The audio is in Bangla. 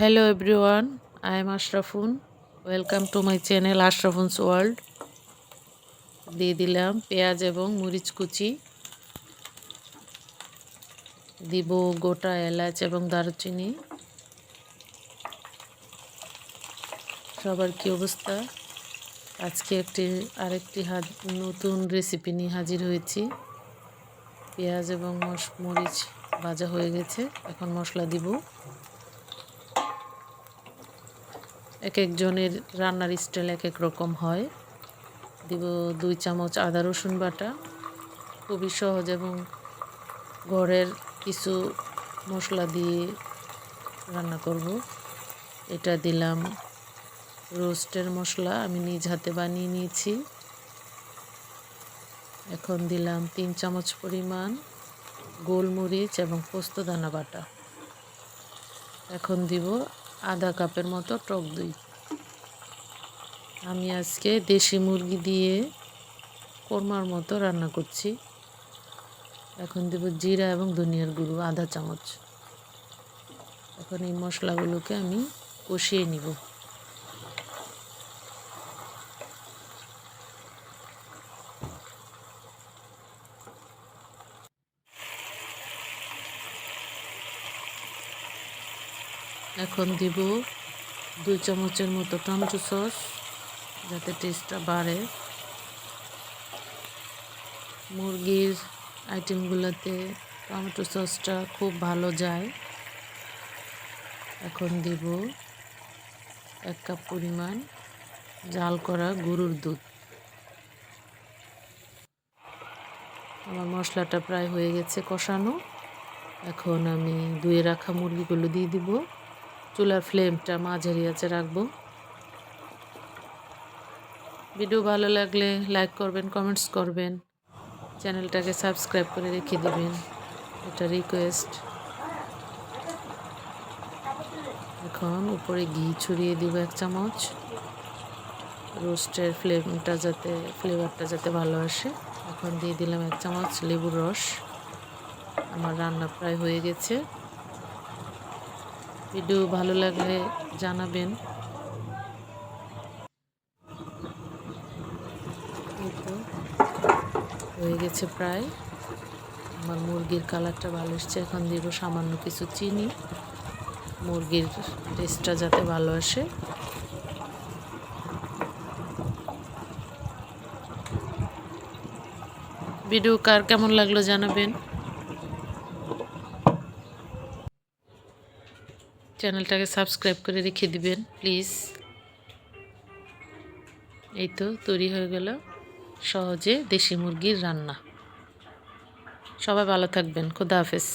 hello everyone I am Ashrafun welcome to my channel Ashrafun's world দিয়ে দিলাম পেঁয়াজ এবং মরিচ কুচি। দিব গোটা এলাচ এবং দারুচিনি। সবার কি অবস্থা? আজকে একটি, আরেকটি নতুন রেসিপি নিয়ে হাজির হয়েছি। পেঁয়াজ এবং মরিচ ভাজা হয়ে গেছে। এখন মশলা দিব। এক একজনের রান্নার স্টাইল এক এক রকম হয়। দিব দুই চামচ আদা রসুন বাটা। খুবই সহজ এবং ঘরের কিছু মশলা দিয়ে রান্না করব। এটা দিলাম রোস্টের মশলা, আমি নিজ হাতে বানিয়ে নিয়েছি। এখন দিলাম তিন চামচ পরিমাণ গোলমরিচ এবং পোস্তদানা বাটা। এখন দিব আধা কাপের মতো টক দই। আমি আজকে দেশি মুরগি দিয়ে কোরমার মতো রান্না করছি। এখন দেব জিরা এবং ধনিয়ার গুঁড়ো, আধা চামচ। এখন এই মশলাগুলোকে আমি কষিয়ে নিব। এখন দিব দুই চামচের মতো টমেটো সস যাতে টেস্টটা বাড়ে। মুরগির আইটেমগুলোতে টমেটো সসটা খুব ভালো যায়। এখন দিব এক কাপ পরিমাণ জাল করা গরুর দুধ। আমার মশলাটা প্রায় হয়ে গেছে কষানো। এখন আমি ধুয়ে রাখা মুরগিগুলো দিয়ে দিব। চুলার ফ্লেমটা মাঝারি আছে রাখব। ভিডিও ভালো লাগলে লাইক করবেন, কমেন্টস করবেন। চ্যানেলটাকে সাবস্ক্রাইব করে রেখে দেবেন। এটা রিকোয়েস্ট। এখন উপরে ঘি ছড়িয়ে দিব এক চামচ। রোস্টের ফ্লেমটা যাতে, ফ্লেভারটা যাতে ভালো আসে। এখন দিয়ে দিলাম এক চামচ লেবুর রস। আমার রান্না প্রায় হয়ে গেছে। ভিডিও ভালো লাগলে জানাবেন। হয়ে গেছে প্রায়। আমার মুরগির কালারটা ভালো এসছে, এখন দিব সামান্য কিছু চিনি। মুরগির টেস্টটা যাতে ভালো আসে। ভিডিও কার কেমন লাগল জানাবেন। চ্যানেলটাকে সাবস্ক্রাইব করে রেখে দিবেন, প্লিজ। এই তো তৈরি হয়ে গেল সহজে দেশি মুরগির রান্না। সবাই ভালো থাকবেন, খুদা হাফেজ।